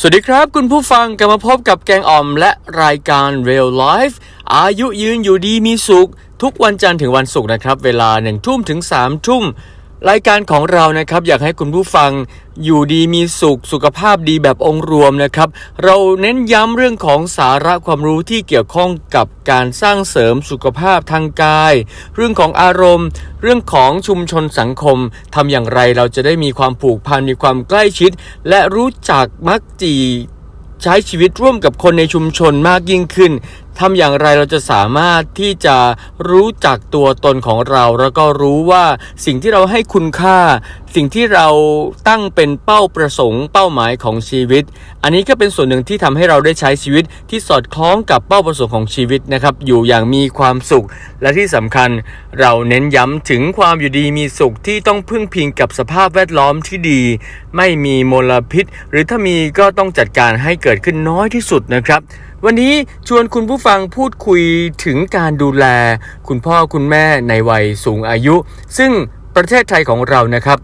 สวัสดีครับคุณผู้ฟังกลับมาพบกับแกงอ่อมและรายการ Real Life อายุยืนอยู่ดีมีสุข ทุกวันจันทร์ถึงวันศุกร์นะครับ เวลาหนึ่งทุ่มถึงสามทุ่ม รายการของเรานะครับอยากให้คุณผู้ฟังอยู่ดีมีสุขสุขภาพดีแบบองค์รวมนะครับ เราเน้นย้ำเรื่องของสาระความรู้ที่เกี่ยวข้องกับการสร้างเสริมสุขภาพทางกาย เรื่องของอารมณ์ เรื่องของชุมชนสังคมทำอย่างไรเราจะได้มีความผูกพันมีความใกล้ชิด และรู้จักมักจีใช้ชีวิตร่วมกับคนในชุมชนมากยิ่งขึ้น ทำอย่างไรเราจะสามารถที่จะรู้จักตัวตนของเรา แล้วก็รู้ว่าสิ่งที่เราให้คุณค่า สิ่งที่เราตั้งเป็นเป้าประสงค์ เป้าหมายของชีวิต อันนี้ก็เป็นส่วนหนึ่งที่ทำให้เราได้ใช้ชีวิตที่สอดคล้องกับเป้าประสงค์ของชีวิตนะครับ อยู่อย่างมีความสุข และที่สำคัญเราเน้นย้ำถึงความอยู่ดีมีสุขที่ต้องพึ่งพิงกับสภาพแวดล้อมที่ดี ไม่มีมลพิษ หรือถ้ามีก็ต้องจัดการให้เกิดขึ้นน้อยที่สุดนะครับ วันนี้ชวนคุณผู้ฟังพูดคุยถึงการดูแล คุณพ่อคุณแม่ในวัยสูงอายุ ซึ่งประเทศไทยของเรานะครับ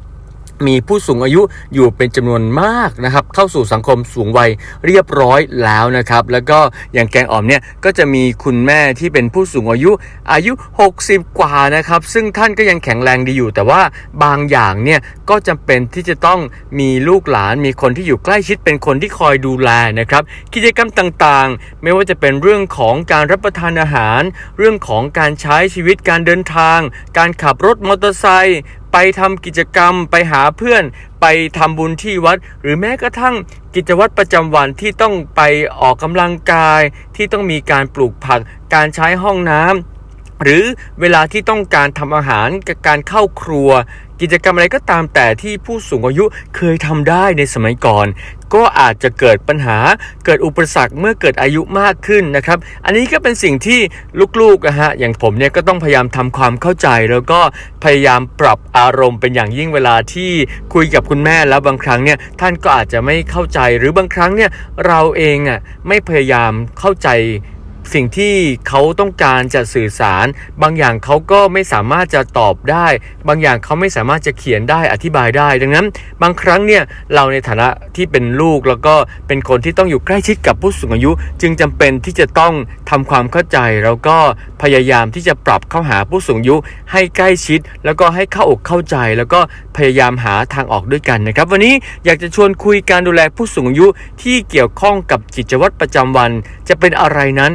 มีผู้สูงอายุอยู่เป็นจำนวนมากนะครับเข้าสู่สังคมสูงวัยเรียบร้อยแล้วนะครับแล้วก็อย่างแกงอ่อมเนี่ยก็จะมีคุณแม่ที่เป็นผู้สูงอายุอายุ 60 กว่านะครับซึ่งท่านก็ยังแข็งแรงดีอยู่ แต่ว่าบางอย่างเนี่ยก็จำเป็นที่จะต้องมีลูกหลาน มีคนที่อยู่ใกล้ชิดเป็นคนที่คอยดูแลนะครับกิจกรรมต่างๆ ไม่ว่าจะเป็นเรื่องของการรับประทานอาหาร เรื่องของการใช้ชีวิตการเดินทาง การขับรถมอเตอร์ไซค์ ไปทำกิจกรรมไปหาเพื่อน ไปทำบุญที่วัด หรือแม้กระทั่งกิจวัตรประจำวันที่ต้องไปออกกำลังกาย ที่ต้องมีการปลูกผัก การใช้ห้องน้ำหรือเวลาที่ต้องการทำอาหารกับการเข้าครัว กิจกรรมอะไรก็ตามแต่ที่ผู้สูงอายุเคยทำได้ในสมัยก่อน ก็อาจจะเกิดปัญหาเกิดอุปสรรคเมื่อเกิดอายุมากขึ้นนะครับ อันนี้ก็เป็นสิ่งที่ลูกๆนะฮะอย่างผมเนี่ยก็ต้องพยายามทำความเข้าใจ แล้วก็พยายามปรับอารมณ์เป็นอย่างยิ่งเวลาที่คุยกับคุณแม่แล้วบางครั้งเนี่ยท่านก็อาจจะไม่เข้าใจหรือบางครั้งเนี่ยเราเองอะไม่พยายามเข้าใจ สิ่งที่เขาต้องการจะสื่อสาร บางอย่างเขาก็ไม่สามารถจะตอบได้ บางอย่างเขาไม่สามารถจะเขียนได้อธิบายได้ ดังนั้น บางครั้งเนี่ยเราในฐานะที่เป็นลูกแล้วก็เป็นคนที่ต้องอยู่ใกล้ชิดกับผู้สูงอายุ จึงจำเป็นที่จะต้องทำความเข้าใจแล้วก็พยายามที่จะปรับเข้าหาผู้สูงอายุให้ใกล้ชิด แล้วก็ให้เข้าอกเข้าใจ แล้วก็พยายามหาทางออกด้วยกันนะครับ วันนี้อยากจะชวนคุยการดูแลผู้สูงอายุที่เกี่ยวข้องกับกิจวัตรประจำวัน จะเป็นอะไรนั้น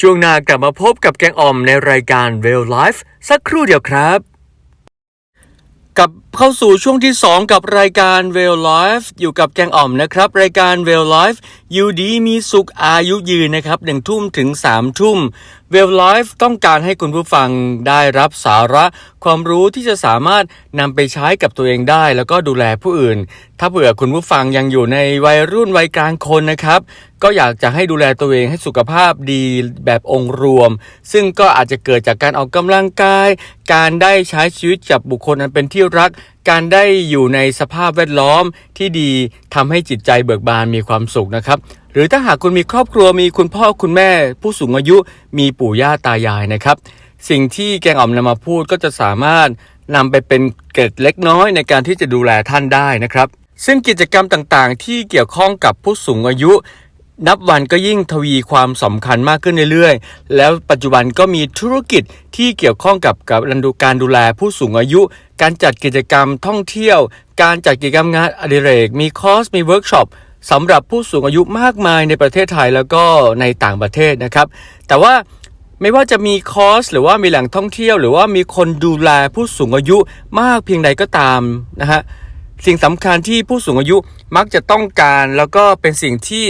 ช่วงหน้ากลับมาพบกับแกงอ่อมในรายการ Real Life สักครู่เดียวครับกลับเข้าสู่ช่วงที่ 2 กับรายการ Real Life อยู่กับแกงอ่อมนะครับ รายการ Real Life อยู่ดีมีสุขอายุยืนนะครับหนึ่งทุ่มถึง3ามทุ่ม Real Life ต้องการให้คุณผู้ฟังได้รับสาระ ความรู้ที่จะสามารถนำไปใช้กับตัวเองได้ แล้วก็ดูแลผู้อื่น ถ้าเผื่อคุณผู้ฟังยังอยู่ในวัยรุ่นวัยกลางคนนะครับ ก็อยากจะให้ดูแลตัวเองให้สุขภาพดีแบบองค์รวม ซึ่งก็อาจจะเกิดจากการออกกำลังกาย การได้ใช้ชีวิตกับบุคคลอันเป็นที่รัก การได้อยู่ในสภาพแวดล้อมที่ดีทำให้จิตใจเบิกบานมีความสุขนะครับ หรือถ้าหากคุณมีครอบครัวมีคุณพ่อคุณแม่ ผู้สูงอายุมีปู่ย่าตายายนะครับ สิ่งที่แกงอ่อมนำมาพูดก็จะสามารถนำไปเป็นเกร็ดเล็กน้อยในการที่จะดูแลท่านได้นะครับ ซึ่งกิจกรรมต่างๆ ที่เกี่ยวข้องกับผู้สูงอายุ นับวันก็ยิ่งทวีความสำคัญมากขึ้นเรื่อยๆ แล้วปัจจุบันก็มีธุรกิจที่เกี่ยวข้องกับกับการดูแลผู้สูงอายุ การจัดกิจกรรมท่องเที่ยว การจัดกิจกรรมงานอดิเรก มีคอร์ส มีเวิร์กช็อปสำหรับผู้สูงอายุมากมายในประเทศไทยแล้วก็ในต่างประเทศนะครับ แต่ว่าไม่ว่าจะมีคอร์ส หรือว่ามีแหล่งท่องเที่ยว หรือว่ามีคนดูแลผู้สูงอายุมากเพียงใดก็ตามนะฮะสิ่งสำคัญที่ผู้สูงอายุมักจะต้องการแล้วก็เป็นสิ่งที่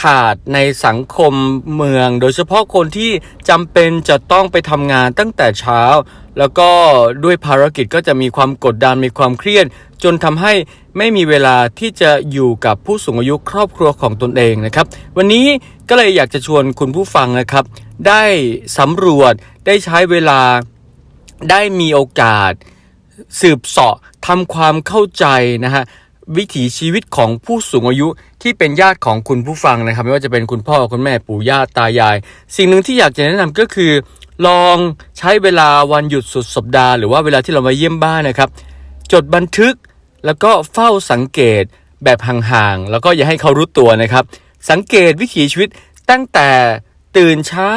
ขาดในสังคมเมือง โดยเฉพาะคนที่จำเป็นจะต้องไปทำงานตั้งแต่เช้า แล้วก็ด้วยภารกิจก็จะมีความกดดันมีความเครียด จนทำให้ไม่มีเวลาที่จะอยู่กับผู้สูงอายุครอบครัวของตนเองนะครับ วันนี้ก็เลยอยากจะชวนคุณผู้ฟังนะครับ ได้สำรวจได้ใช้เวลาได้มีโอกาส สืบเสาะทำความเข้าใจนะฮะวิถีชีวิตของผู้สูงอายุ ที่เป็นญาติของคุณผู้ฟังนะครับ ไม่ว่าจะเป็นคุณพ่อคุณแม่ปู่ย่าตายาย สิ่งหนึ่งที่อยากจะแนะนำก็คือ ลองใช้เวลาวันหยุดสุดสัปดาห์หรือว่าเวลาที่เรามาเยี่ยมบ้านนะครับ จดบันทึกแล้วก็เฝ้าสังเกตแบบห่างๆแล้วก็อย่าให้เขารู้ตัวนะครับ สังเกตวิถีชีวิตตั้งแต่ตื่นเช้า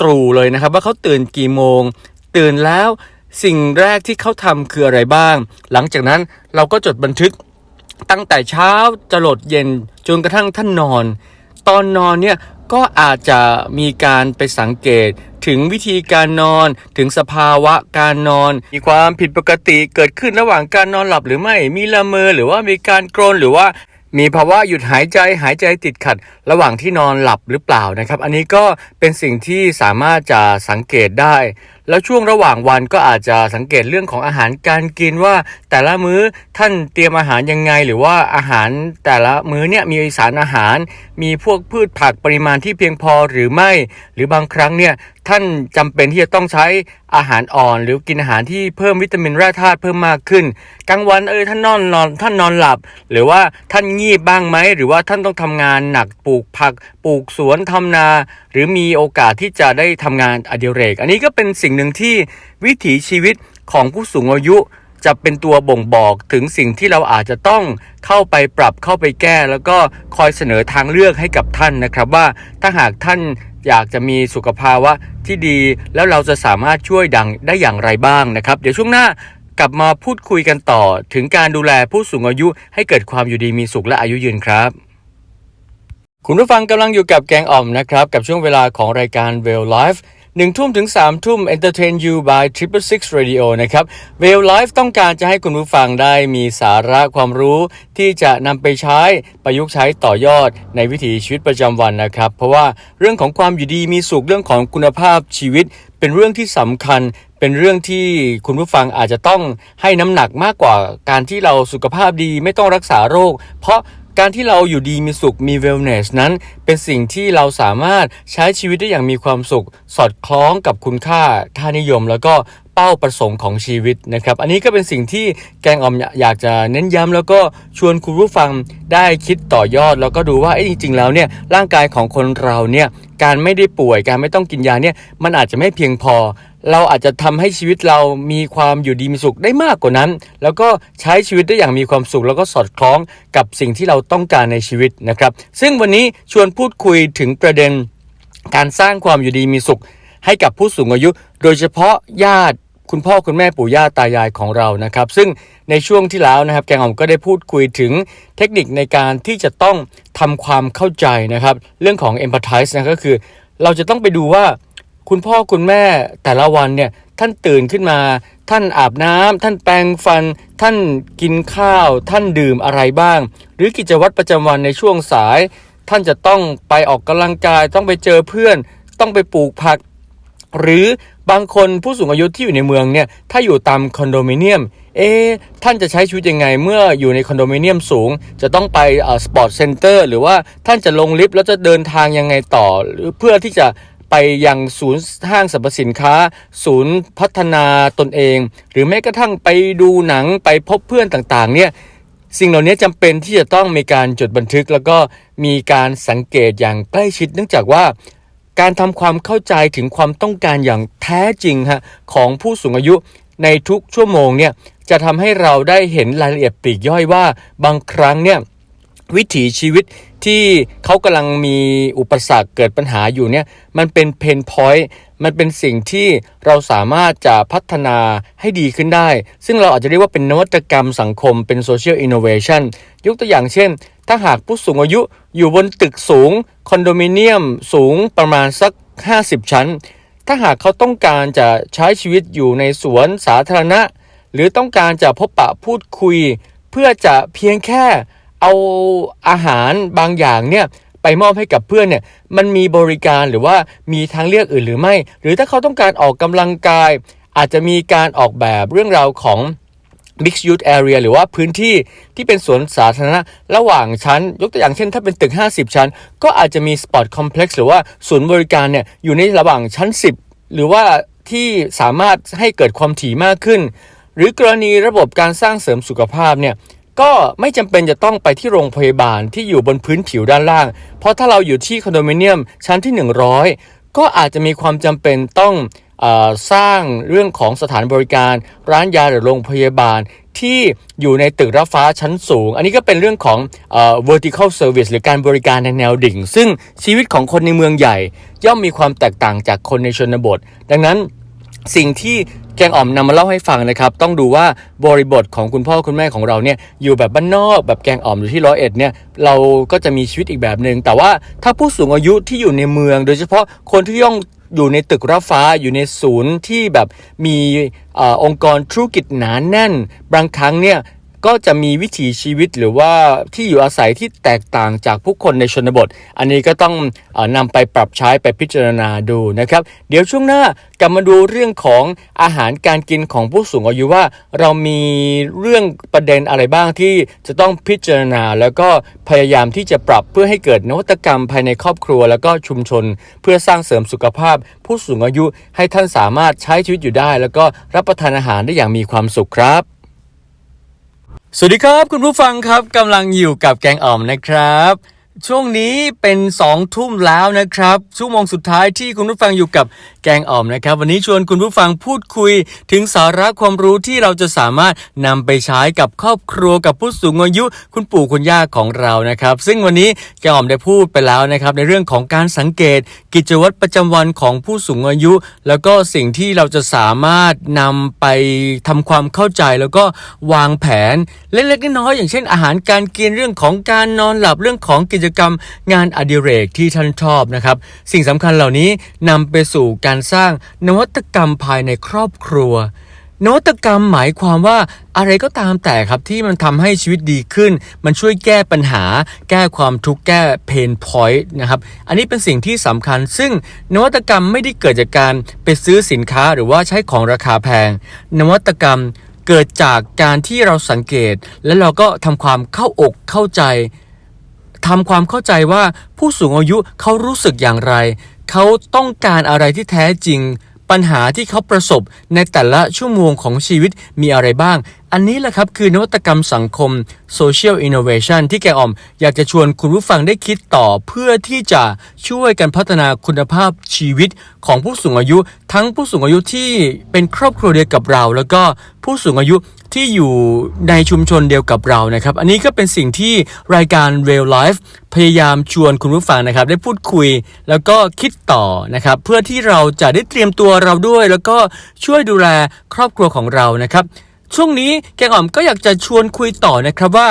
ตรู่เลยนะครับ ว่าเขาตื่นกี่โมง ตื่นแล้วสิ่งแรกที่เขาทำคืออะไรบ้าง หลังจากนั้นเราก็จดบันทึก ตั้งแต่เช้าจะหลดเย็นจนกระทั่งท่านนอน ตอนนอนเนี่ยก็อาจจะมีการไปสังเกตถึงวิธีการนอนถึงสภาวะการนอน มีความผิดปกติเกิดขึ้นระหว่างการนอนหลับหรือไม่มีละเมอหรือว่ามีการกรนหรือว่ามีภาวะหยุดหายใจหายใจติดขัด ระหว่างที่นอนหลับหรือเปล่านะครับ อันนี้ก็เป็นสิ่งที่สามารถจะสังเกตได้ แล้วช่วงระหว่างวันก็อาจจะสังเกตเรื่องของอาหารการกินว่า แต่ละมื้อท่านเตรียมอาหารยังไง หรือว่าอาหารแต่ละมื้อเนี่ยมีสารอาหาร มีพวกพืชผักปริมาณที่เพียงพอหรือไม่ หรือบางครั้งเนี่ยท่านจำเป็นที่จะต้องใช้อาหารอ่อน หรือกินอาหารที่เพิ่มวิตามินแร่ธาตุเพิ่มมากขึ้นกลางวันเออท่านนอนนอนท่านนอนหลับ หรือว่าท่านงีบบ้างไหมหรือว่าท่านต้องทำงานหนักปลูกผักปลูกสวนทำนา หรือมีโอกาสที่จะได้ทำงานอดิเรก อันนี้ก็เป็นสิ่งหนึ่งที่วิถีชีวิตของผู้สูงอายุจะเป็นตัวบ่งบอกถึงสิ่งที่เราอาจจะต้องเข้าไปปรับเข้าไปแก้ แล้วก็คอยเสนอทางเลือกให้กับท่านนะครับ ว่าถ้าหากท่านอยากจะมีสุขภาวะที่ดี แล้วเราจะสามารถช่วยดังได้อย่างไรบ้างนะครับ เดี๋ยวช่วงหน้ากลับมาพูดคุยกันต่อ ถึงการดูแลผู้สูงอายุให้เกิดความอยู่ดีมีสุขและอายุยืนครับ คุณผู้ฟังกำลังอยู่กับแกงอ่อมนะครับ กับช่วงเวลาของรายการ Well Life หนึ่งทุ่มถึงสามทุ่ม Entertain You by Triple Six Radio นะครับ Well Life ต้องการจะให้คุณผู้ฟังได้มีสาระความรู้ที่จะนำไปใช้ประยุกต์ใช้ต่อยอดในวิถีชีวิตประจำวันนะครับ เพราะว่าเรื่องของความอยู่ดีมีสุขเรื่องของคุณภาพชีวิต เป็นเรื่องที่สำคัญเป็นเรื่องที่คุณผู้ฟังอาจจะต้องให้น้ำหนักมากกว่าการที่เราสุขภาพดีไม่ต้องรักษาโรค เพราะ การที่เราอยู่ดีมีสุขมี wellness นั้น เป็นสิ่งที่เราสามารถใช้ชีวิตได้อย่างมีความสุข สอดคล้องกับคุณค่าค่านิยม แล้วก็เป้าประสงค์ของชีวิตนะครับ อันนี้ก็เป็นสิ่งที่แกงออมอยากจะเน้นย้ำแล้วก็ชวนคุณผู้ฟังได้คิดต่อยอด แล้วก็ดูว่าเอ้จริง ๆ แล้วเนี่ยร่างกายของคนเราเนี่ยการไม่ได้ป่วยการไม่ต้องกินยาเนี่ยมันอาจจะไม่เพียงพอ เราอาจจะทำให้ชีวิตเรามีความอยู่ดีมีสุขได้มากกว่านั้น แล้วก็ใช้ชีวิตได้อย่างมีความสุข แล้วก็สอดคล้องกับสิ่งที่เราต้องการในชีวิตนะครับ ซึ่งวันนี้ชวนพูดคุยถึงประเด็น การสร้างความอยู่ดีมีสุข ให้กับผู้สูงอายุ โดยเฉพาะญาติคุณพ่อคุณแม่ปู่ย่าตายายของเรานะครับ ซึ่งในช่วงที่แล้วนะครับ แกงอ่อมก็ได้พูดคุยถึงเทคนิคในการที่จะต้องทำความเข้าใจนะครับ เรื่องของ empathize นะก็คือ เราจะต้องไปดูว่า คุณพ่อคุณแม่แต่ละวันเนี่ยท่านตื่นขึ้นมา ท่านอาบน้ำท่านแปรงฟัน ท่านกินข้าว ท่านดื่มอะไรบ้าง หรือกิจวัตรประจำวันในช่วงสาย ท่านจะต้องไปออกกำลังกาย ต้องไปเจอเพื่อน ต้องไปปลูกผัก หรือบางคนผู้สูงอายุที่อยู่ในเมืองเนี่ยถ้าอยู่ตามคอนโดมิเนียมเอ๊ท่านจะใช้ชีวิตยังไงเมื่ออยู่ในคอนโดมิเนียมสูง จะต้องไปเอ่อสปอร์ตเซ็นเตอร์หรือว่าท่านจะลงลิฟต์แล้วจะเดินทางยังไงต่อหรือเพื่อที่จะ ไปยังศูนย์ห้างสรรพสินค้า ศูนย์พัฒนาตนเอง หรือแม้กระทั่งไปดูหนังไปพบเพื่อนต่างๆ เนี่ยสิ่งเหล่านี้จำเป็นที่จะต้องมีการจดบันทึก แล้วก็มีการสังเกตอย่างใกล้ชิด เนื่องจากว่าการทำความเข้าใจถึงความต้องการอย่างแท้จริงฮะของผู้สูงอายุในทุกชั่วโมงเนี่ยจะทำให้เราได้เห็นรายละเอียดปลีกย่อยว่า บางครั้งเนี่ยวิถีชีวิต ที่เขากำลังมีอุปสรรคเกิดปัญหาอยู่เนี่ยมันเป็นเพนพอยต์มันเป็นสิ่งที่เราสามารถจะพัฒนาให้ดีขึ้นได้ ซึ่งเราอาจจะเรียกว่าเป็นนวัตกรรมสังคมเป็นโซเชียลอินโนเวชันยกตัวอย่างเช่น ถ้าหากผู้สูงอายุอยู่บนตึกสูง คอนโดมิเนียมสูงประมาณสัก 50 ชั้น ถ้าหากเขาต้องการจะใช้ชีวิตอยู่ในสวนสาธารณะ หรือต้องการจะพบปะพูดคุย เพื่อจะเพียงแค่ เอาอาหารบางอย่างเนี่ยไปมอบให้กับเพื่อนเนี่ยมันมีบริการหรือว่ามีทางเลือกอื่นหรือไม่ หรือถ้าเขาต้องการออกกำลังกาย อาจจะมีการออกแบบเรื่องราวของ Mixed Use Area หรือว่าพื้นที่ที่เป็นสวนสาธารณะระหว่างชั้น ยกตัวอย่างเช่น ถ้าเป็นตึก 50 ชั้น ก็อาจจะมี Sport Complex หรือว่าศูนย์บริการเนี่ยอยู่ในระหว่างชั้น 10 หรือว่าที่สามารถให้เกิดความถี่มากขึ้น หรือกรณีระบบการสร้างเสริมสุขภาพเนี่ย ก็ไม่จำเป็นจะต้องไปที่โรงพยาบาลที่อยู่บนพื้นผิวด้านล่าง เพราะถ้าเราอยู่ที่คอนโดมิเนียมชั้นที่ 100 ก็อาจจะมีความจำเป็นต้องอสร้างเรื่องของสถานบริการ ร้านยาหรือโรงพยาบาลที่อยู่ในตึกรับฟ้าชั้นสูง อันนี้ก็เป็นเรื่องของอ vertical service หรือการบริการในแนวดิ่ง ซึ่งชีวิตของคนในเมืองใหญ่ ย่อมมีความแตกต่างจากคนในชนบท ดังนั้นสิ่งที่ แกงอ่อมนำมาเล่าให้ฟังนะครับ ต้องดูว่าบริบทของคุณพ่อคุณแม่ของเราเนี่ยอยู่แบบบ้านนอกแบบแกงอ่อมอยู่ที่ร้อยเอ็ดเนี่ยเราก็จะมีชีวิตอีกแบบหนึ่งแต่ว่าถ้าผู้สูงอายุที่อยู่ในเมือง โดยเฉพาะคนที่ย่องอยู่ในตึกรับฟ้าอยู่ในศูนย์ที่แบบมีออองค์กรธุรกิจหนาแน่น บางครั้งเนี่ย ก็จะมีวิถีชีวิตหรือว่าที่อยู่อาศัยที่แตกต่างจากผู้คนในชนบท อันนี้ก็ต้องออนำไปปรับใช้ไปพิจารณาดูนะครับ เดี๋ยวช่วงหน้ากลับมาดูเรื่องของอาหารการกินของผู้สูงอายุว่า เรามีเรื่องประเด็นอะไรบ้างที่จะต้องพิจารณา แล้วก็พยายามที่จะปรับเพื่อให้เกิดนวัตกรรมภายในครอบครัว แล้วก็ชุมชน เพื่อสร้างเสริมสุขภาพ ผู้สูงอายุให้ท่านสามารถใช้ชีวิตอยู่ได้ แล้วก็รับประทานอาหารได้อย่างมีความสุขครับ สวัสดีครับ คุณผู้ฟังครับกำลังอยู่กับแกงอ่อมนะครับ ช่วงนี้เป็นสองทุ่มแล้วนะครับ ชั่วโมงสุดท้ายที่คุณผู้ฟังอยู่กับแกงอ่อมนะครับ วันนี้ชวนคุณผู้ฟังพูดคุย ถึงสาระความรู้ที่เราจะสามารถนำไปใช้กับครอบครัวกับผู้สูงอายุ คุณปู่คุณย่าของเรานะครับ ซึ่งวันนี้แกงอ่อมได้พูดไปแล้วนะครับ ในเรื่องของการสังเกต กิจวัตรประจำวันของผู้สูงอายุ แล้วก็สิ่งที่เราจะสามารถนำไปทำความเข้าใจ แล้วก็วางแผนเล็กๆน้อยๆอย่างเช่น อาหารการกินเรื่องของการนอนหลับเรื่องของกิจกรรมงานอดิเรกที่ท่านชอบนะครับ สิ่งสำคัญเหล่านี้นำไปสู่การสร้างนวัตกรรมภายในครอบครัวนวัตกรรมหมายความว่าอะไรก็ตามแต่ครับที่มันทำให้ชีวิตดีขึ้น มันช่วยแก้ปัญหา แก้ความทุกข์แก้เพนพอยต์นะครับอันนี้เป็นสิ่งที่สำคัญ ซึ่งนวัตกรรมไม่ได้เกิดจากการไปซื้อสินค้าหรือว่าใช้ของราคาแพง นวัตกรรมเกิดจากการที่เราสังเกต และเราก็ทำความเข้าอกเข้าใจ ทำความเข้าใจว่าผู้สูงอายุเขารู้สึกอย่างไร เขาต้องการอะไรที่แท้จริง ปัญหาที่เขาประสบในแต่ละชั่วโมงของชีวิตมีอะไรบ้าง อันนี้แหละครับคือนวัตกรรมสังคม Social Innovation ที่แกออม อยากจะชวนคุณผู้ฟังได้คิดต่อเพื่อที่จะช่วยกันพัฒนาคุณภาพชีวิตของผู้สูงอายุ ทั้งผู้สูงอายุที่เป็นครอบครัวเดียวกับเรา แล้วก็ผู้สูงอายุที่อยู่ในชุมชนเดียวกับเรานะครับ อันนี้ก็เป็นสิ่งที่รายการ Real Life พยายามชวนคุณผู้ฟังนะครับ ได้พูดคุยแล้วก็คิดต่อนะครับ เพื่อที่เราจะได้เตรียมตัวเราด้วย แล้วก็ช่วยดูแลครอบครัวของเรานะครับ ช่วงนี้แกงอ่อมก็อยากจะชวนคุยต่อนะครับว่า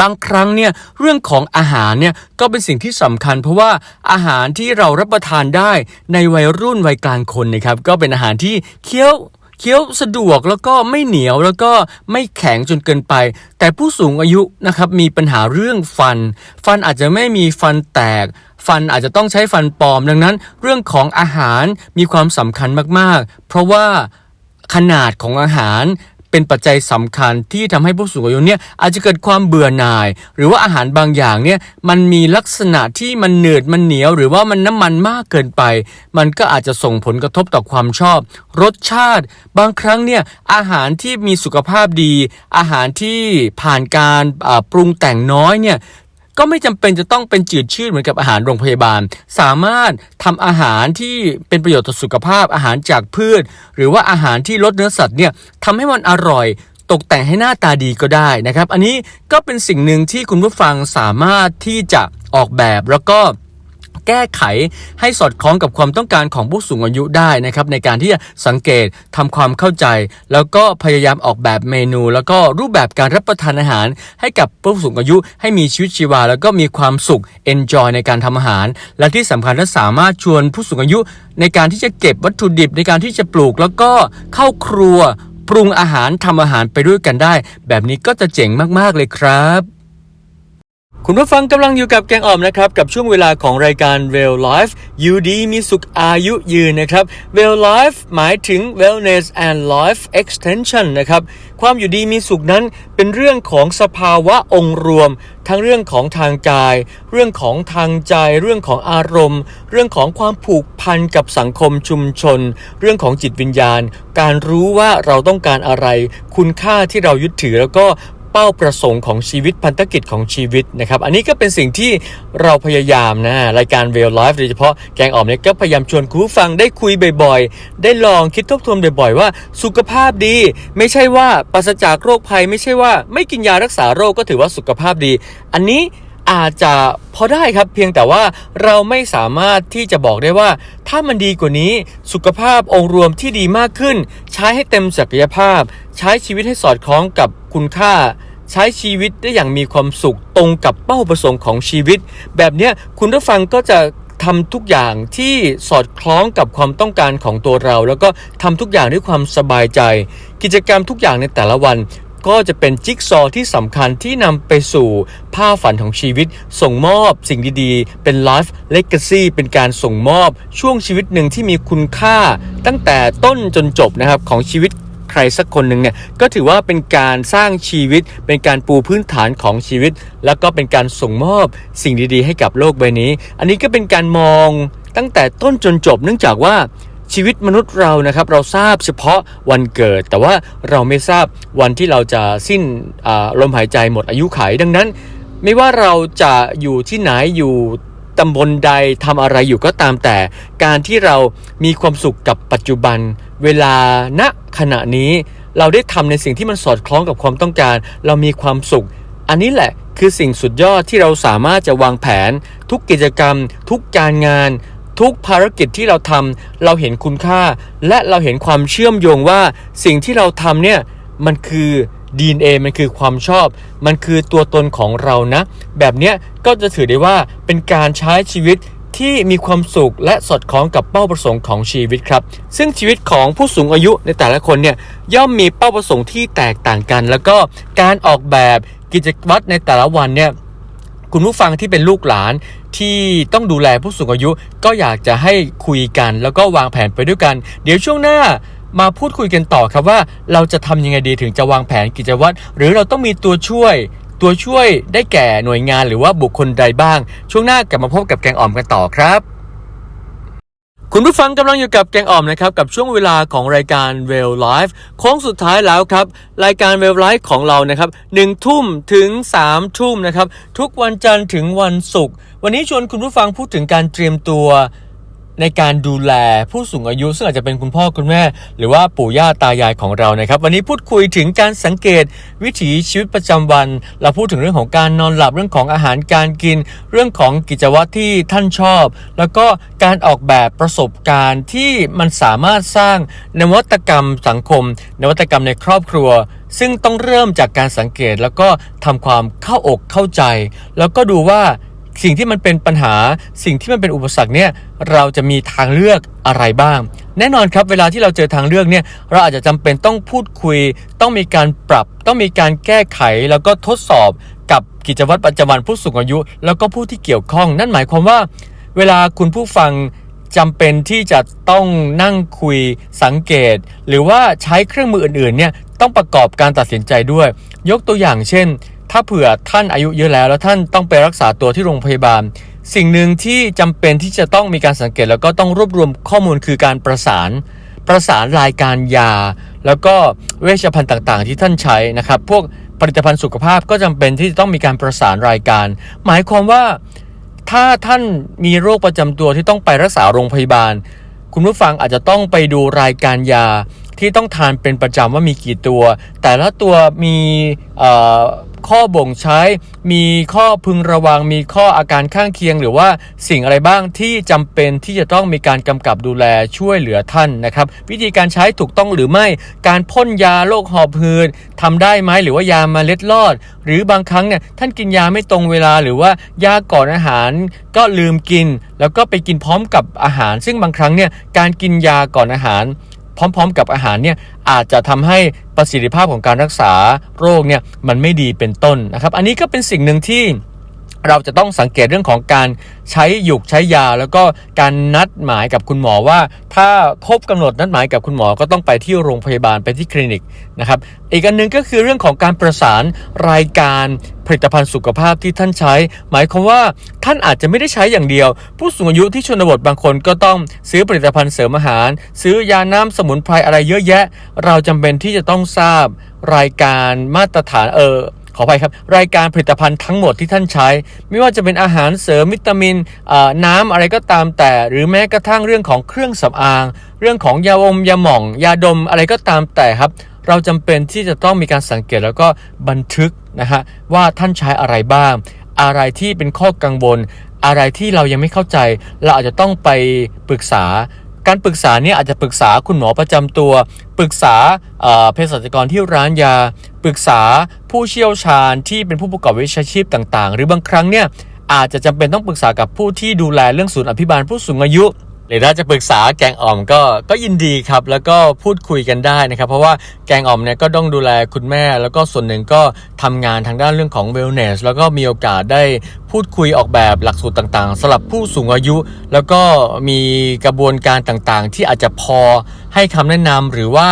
บางครั้งเนี่ยเรื่องของอาหารเนี่ยก็เป็นสิ่งที่สำคัญ เพราะว่าอาหารที่เรารับประทานได้ในวัยรุ่นวัยกลางคนนะครับก็เป็นอาหารที่เคี้ยวเคี้ยวสะดวกแล้วก็ไม่เหนียวแล้วก็ไม่แข็งจนเกินไป แต่ผู้สูงอายุนะครับมีปัญหาเรื่องฟัน ฟันอาจจะไม่มีฟันแตก ฟันอาจจะต้องใช้ฟันปลอมดังนั้น เรื่องของอาหารมีความสำคัญมากๆ เพราะว่าขนาดของอาหาร เป็นปัจจัยสำคัญที่ทำให้ผู้สูงอายุเนี่ยอาจจะเกิดความเบื่อหน่าย หรือว่าอาหารบางอย่างเนี่ยมันมีลักษณะที่มันเหนืดมันเหนียว หรือว่ามันน้ำมันมากเกินไป มันก็อาจจะส่งผลกระทบต่อความชอบ รสชาติ บางครั้งเนี่ยอาหารที่มีสุขภาพดี อาหารที่ผ่านการปรุงแต่งน้อยเนี่ย ก็ไม่จำเป็นจะต้องเป็นจืดชืดเหมือนกับอาหารโรงพยาบาล สามารถทำอาหารที่เป็นประโยชน์ต่อสุขภาพอาหารจากพืช หรือว่าอาหารที่ลดเนื้อสัตว์เนี่ยทำให้มันอร่อยตกแต่งให้หน้าตาดีก็ได้นะครับ อันนี้ก็เป็นสิ่งหนึ่งที่คุณผู้ฟังสามารถที่จะออกแบบแล้วก็ แก้ไขให้สอดคล้องกับความต้องการของผู้สูงอายุได้นะครับในการที่จะสังเกตทำความเข้าใจ แล้วก็พยายามออกแบบเมนู แล้วก็รูปแบบการรับประทานอาหาร ให้กับผู้สูงอายุให้มีชีวิตชีวา แล้วก็มีความสุข enjoy ในการทำอาหาร และที่สำคัญและสามารถชวนผู้สูงอายุ ในการที่จะเก็บวัตถุดิบในการที่จะปลูก แล้วก็เข้าครัวปรุงอาหารทำอาหารไปด้วยกันได้ แบบนี้ก็จะเจ๋งมากๆเลยครับ คุณผู้ฟังกำลังอยู่กับแกงอ่อมนะครับ กับช่วงเวลาของรายการ Well Life อยู่ดีมีสุขอายุยืนนะครับ Well Life หมายถึง Wellness and Life Extension นะครับ ความอยู่ดีมีสุขนั้นเป็นเรื่องของสภาวะองค์รวม ทั้งเรื่องของทางกาย เรื่องของทางใจ เรื่องของอารมณ์ เรื่องของความผูกพันกับสังคมชุมชน เรื่องของจิตวิญญาณ การรู้ว่าเราต้องการอะไร คุณค่าที่เรายึดถือแล้วก็ เป้าประสงค์ของชีวิตพันธกิจของชีวิตนะครับ อันนี้ก็เป็นสิ่งที่เราพยายามนะรายการ Real Life โดยเฉพาะแกงอ่อมเนี่ยก็พยายามชวนคุณฟังได้คุยบ่อยๆ ได้ลองคิดทบทวนบ่อยๆ ว่าสุขภาพดี ไม่ใช่ว่าปราศจากโรคภัย ไม่ใช่ว่าไม่กินยารักษาโรคก็ถือว่าสุขภาพดี อันนี้อาจจะพอได้ครับเพียงแต่ว่าเราไม่สามารถที่จะบอกได้ว่า ถ้ามันดีกว่านี้สุขภาพองค์รวมที่ดีมากขึ้น ใช้ให้เต็มศักยภาพ ใช้ชีวิตให้สอดคล้องกับคุณค่า ใช้ชีวิตได้อย่างมีความสุขตรงกับเป้าประสงค์ของชีวิต แบบนี้คุณผู้ฟังก็จะทำทุกอย่างที่สอดคล้องกับความต้องการของตัวเรา แล้วก็ทำทุกอย่างด้วยความสบายใจ กิจกรรมทุกอย่างในแต่ละวันก็จะเป็นจิ๊กซอว์ที่สำคัญที่นำไปสู่ภาพฝันของชีวิต ส่งมอบสิ่งดีๆ เป็นไลฟ์เลก a ซีเป็นการส่งมอบช่วงชีวิตหนึ่งที่มีคุณค่า ตั้งแต่ต้นจนจบนะครับของชีวิต ใครสักคนหนึ่งเนี่ยก็ถือว่าเป็นการสร้างชีวิต เป็นการปูพื้นฐานของชีวิต แล้วก็เป็นการส่งมอบสิ่งดีๆ ให้กับโลกใบนี้ อันนี้ก็เป็นการมองตั้งแต่ต้นจนจบ เนื่องจากว่าชีวิตมนุษย์เรานะครับ เราทราบเฉพาะวันเกิด แต่ว่าเราไม่ทราบวันที่เราจะสิ้นลมหายใจหมดอายุขัยดังนั้น ไม่ว่าเราจะอยู่ที่ไหนอยู่ ตำบลใดทำอะไรอยู่ก็ตามแต่ การที่เรามีความสุขกับปัจจุบัน เวลาณขณะนี้ เราได้ทำในสิ่งที่มันสอดคล้องกับความต้องการ เรามีความสุข อันนี้แหละคือสิ่งสุดยอดที่เราสามารถจะวางแผน ทุกกิจกรรม ทุกการงาน ทุกภารกิจที่เราทำเราเห็นคุณค่า และเราเห็นความเชื่อมโยงว่าสิ่งที่เราทำเนี่ยมันคือ DNA มันคือความชอบ มันคือตัวตนของเรานะ แบบเนี้ยก็จะถือได้ว่าเป็นการใช้ชีวิตที่มีความสุขและสอดคล้องกับเป้าประสงค์ของชีวิตครับ ซึ่งชีวิตของผู้สูงอายุในแต่ละคนเนี่ยย่อมมีเป้าประสงค์ที่แตกต่างกัน แล้วก็การออกแบบกิจวัตรในแต่ละวันเนี่ยคุณผู้ฟังที่เป็นลูกหลานที่ต้องดูแลผู้สูงอายุก็อยากจะให้คุยกัน แล้วก็วางแผนไปด้วยกัน เดี๋ยวช่วงหน้า มาพูดคุยกันต่อครับว่าเราจะทำยังไงดีถึงจะวางแผนกิจวัตรหรือเราต้องมีตัวช่วย ตัวช่วยได้แก่หน่วยงานหรือว่าบุคคลใดบ้าง ช่วงหน้ากลับมาพบกับแกงอ่อมกันต่อครับคุณผู้ฟังกำลังอยู่กับแกงอ่อมนะครับ กับช่วงเวลาของรายการ w e l l Life โค้งสุดท้ายแล้วครับ รายการ w e l l Life ของเรานะครับหนึ่งทุ่มถึง3ามทุ่มนะครับ ทุกวันจันทร์ถึงวันศุกร์วันนี้ชวนคุณผู้ฟังพูดถึงการเตรียมตัว ในการดูแลผู้สูงอายุซึ่งอาจจะเป็นคุณพ่อคุณแม่ หรือว่าปู่ย่าตายายของเรานะครับ วันนี้พูดคุยถึงการสังเกตวิถีชีวิตประจำวัน เราพูดถึงเรื่องของการนอนหลับเรื่องของอาหารการกิน เรื่องของกิจวัตรที่ท่านชอบ แล้วก็การออกแบบประสบการณ์ที่มันสามารถสร้างนวัตกรรมสังคม นวัตกรรมในครอบครัวซึ่งต้องเริ่มจากการสังเกตแล้วก็ทำความเข้าอกเข้าใจ แล้วก็ดูว่า สิ่งที่มันเป็นปัญหาสิ่งที่มันเป็นอุปสรรคเนี่ยเราจะมีทางเลือกอะไรบ้าง แน่นอนครับเวลาที่เราเจอทางเลือกเนี่ยเราอาจจะจำเป็นต้องพูดคุย ต้องมีการปรับ ต้องมีการแก้ไขแล้วก็ทดสอบกับกิจวัตรประจำวันผู้สูงอายุ แล้วก็ผู้ที่เกี่ยวข้อง นั่นหมายความว่า เวลาคุณผู้ฟังจำเป็นที่จะต้องนั่งคุยสังเกต หรือว่าใช้เครื่องมืออื่นๆเนี่ยต้องประกอบการตัดสินใจด้วย ยกตัวอย่างเช่น ถ้าเผื่อท่านอายุเยอะแล้ว แล้วท่านต้องไปรักษาตัวที่โรงพยาบาล สิ่งหนึ่งที่จำเป็นที่จะต้องมีการสังเกต แล้วก็ต้องรวบรวมข้อมูลคือการประสาน ประสานรายการยา แล้วก็เวชภัณฑ์ต่างๆ ที่ท่านใช้นะครับ พวกผลิตภัณฑ์สุขภาพก็จำเป็นที่จะต้องมีการประสานรายการ หมายความว่าถ้าท่านมีโรคประจำตัวที่ต้องไปรักษาโรงพยาบาล คุณผู้ฟังอาจจะต้องไปดูรายการยา ที่ต้องทานเป็นประจำว่ามีกี่ตัว แต่ละตัวมีข้อบ่งใช้ มีข้อพึงระวัง มีข้ออาการข้างเคียง หรือว่าสิ่งอะไรบ้างที่จำเป็นที่จะต้องมีการกำกับดูแลช่วยเหลือท่านนะครับ วิธีการใช้ถูกต้องหรือไม่ การพ่นยาโรคหอบหืดทำได้ไหมหรือว่ายามาเล็ดลอด หรือบางครั้งเนี่ยท่านกินยาไม่ตรงเวลาหรือว่ายาก่อนอาหารก็ลืมกิน แล้วก็ไปกินพร้อมกับอาหาร ซึ่งบางครั้งเนี่ยการกินยาก่อนอาหาร พร้อม ๆ กับอาหารเนี่ยอาจจะทำให้ประสิทธิภาพของการรักษาโรคเนี่ยมันไม่ดีเป็นต้นนะครับ อันนี้ก็เป็นสิ่งหนึ่งที่ เราจะต้องสังเกตเรื่องของการใช้หยุกใช้ยา แล้วก็การนัดหมายกับคุณหมอว่า ถ้าครบกำหนดนัดหมายกับคุณหมอก็ต้องไปที่โรงพยาบาลไปที่คลินิกนะครับอีกอันหนึงก็คือเรื่องของการประสานรายการผลิตภัณฑ์สุขภาพที่ท่านใช้ หมายความว่าท่านอาจจะไม่ได้ใช้อย่างเดียว ผู้สูงอายุที่ชนบทบางคนก็ต้องซื้อผลิตภัณฑ์เสริมอาหาร ซื้อยาน้ำสมุนไพรอะไรเยอะแยะ เราจำเป็นที่จะต้องทราบรายการมาตรฐานเออ ขออภัยครับ รายการผลิตภัณฑ์ทั้งหมดที่ท่านใช้ ไม่ว่าจะเป็นอาหารเสริมวิตามินน้ำอะไรก็ตามแต่ หรือแม้กระทั่งเรื่องของเครื่องสำอาง เรื่องของยาอมยาหม่อง ยาดมอะไรก็ตามแต่ครับ เราจำเป็นที่จะต้องมีการสังเกตแล้วก็บันทึกนะฮะว่าท่านใช้อะไรบ้าง อะไรที่เป็นข้อกังวลอะไรที่เรายังไม่เข้าใจ เราอาจจะต้องไปปรึกษาการปรึกษาเนี่ยอาจจะปรึกษาคุณหมอประจำตัว ปรึกษาเภสัชกรที่ร้านยา ปรึกษาผู้เชี่ยวชาญที่เป็นผู้ประกอบวิชาชีพต่าง ๆ หรือบางครั้งเนี่ยอาจจะจำเป็นต้องปรึกษากับผู้ที่ดูแลเรื่องศูนย์อภิบาลผู้สูงอายุหรือถ้าจะปรึกษาแกงอ่อมก็ก็ยินดีครับ แล้วก็พูดคุยกันได้นะครับ เพราะว่าแกงอ่อมเนี่ยก็ต้องดูแลคุณแม่ แล้วก็ส่วนหนึ่งก็ทำงานทางด้านเรื่องของ wellness แล้วก็มีโอกาสได้พูดคุยออกแบบหลักสูตรต่างๆสำหรับผู้สูงอายุ แล้วก็มีกระบวนการต่างๆ ที่อาจจะพอให้คำแนะนำหรือว่า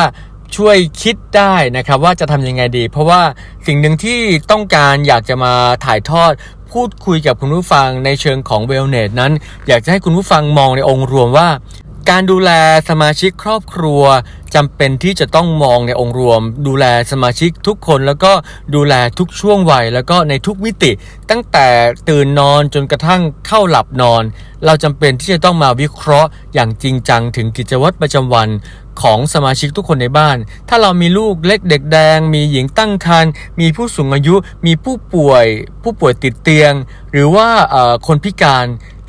ช่วยคิดได้นะครับว่าจะทำยังไงดี เพราะว่าสิ่งหนึ่งที่ต้องการอยากจะมาถ่ายทอดพูดคุยกับคุณผู้ฟังในเชิงของเวลเนสนั้น อยากจะให้คุณผู้ฟังมองในองค์รวมว่า การดูแลสมาชิกครอบครัว จำเป็นที่จะต้องมองในองค์รวม ดูแลสมาชิกทุกคน แล้วก็ดูแลทุกช่วงวัย แล้วก็ในทุกมิติ ตั้งแต่ตื่นนอนจนกระทั่งเข้าหลับนอน เราจำเป็นที่จะต้องมาวิเคราะห์อย่างจริงจังถึงกิจวัตรประจำวันของสมาชิกทุกคนในบ้าน ถ้าเรามีลูกเล็กเด็กแดง มีหญิงตั้งครรภ์ มีผู้สูงอายุ มีผู้ป่วย ผู้ป่วยติดเตียง หรือว่าคนพิการ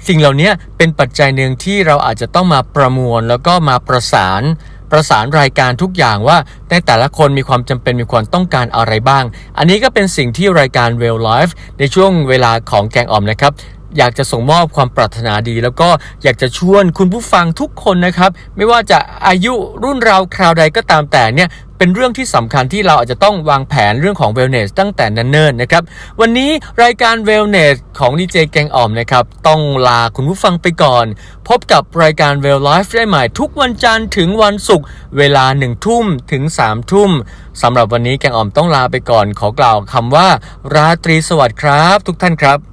สิ่งเหล่านี้เป็นปัจจัยหนึ่งที่เราอาจจะต้องมาประมวลแล้วก็มาประสาน ประสานรายการทุกอย่างว่าในแต่ละคนมีความจำเป็นมีความต้องการอะไรบ้าง อันนี้ก็เป็นสิ่งที่รายการ Well Life ในช่วงเวลาของแกงอ่อมนะครับอยากจะส่งมอบความปรารถนาดี แล้วก็อยากจะชวนคุณผู้ฟังทุกคนนะครับ ไม่ว่าจะอายุรุ่นราวคราวใดก็ตามแต่เนี่ย เป็นเรื่องที่สำคัญที่เราอาจจะต้องวางแผนเรื่องของ wellness ตั้งแต่นันเนิ่นนะครับ วันนี้รายการ wellness ของดีเจแกงอ่อมนะครับต้องลาคุณผู้ฟังไปก่อน พบกับรายการ well life ได้ใหม่ทุกวันจันทร์ถึงวันศุกร์เวลา1ทุ่มถึง3ทุ่มสำหรับวันนี้แกงอ่อมต้องลาไปก่อน ขอกล่าวคำว่า ราตรีสวัสดิ์ครับ ทุกท่านครับ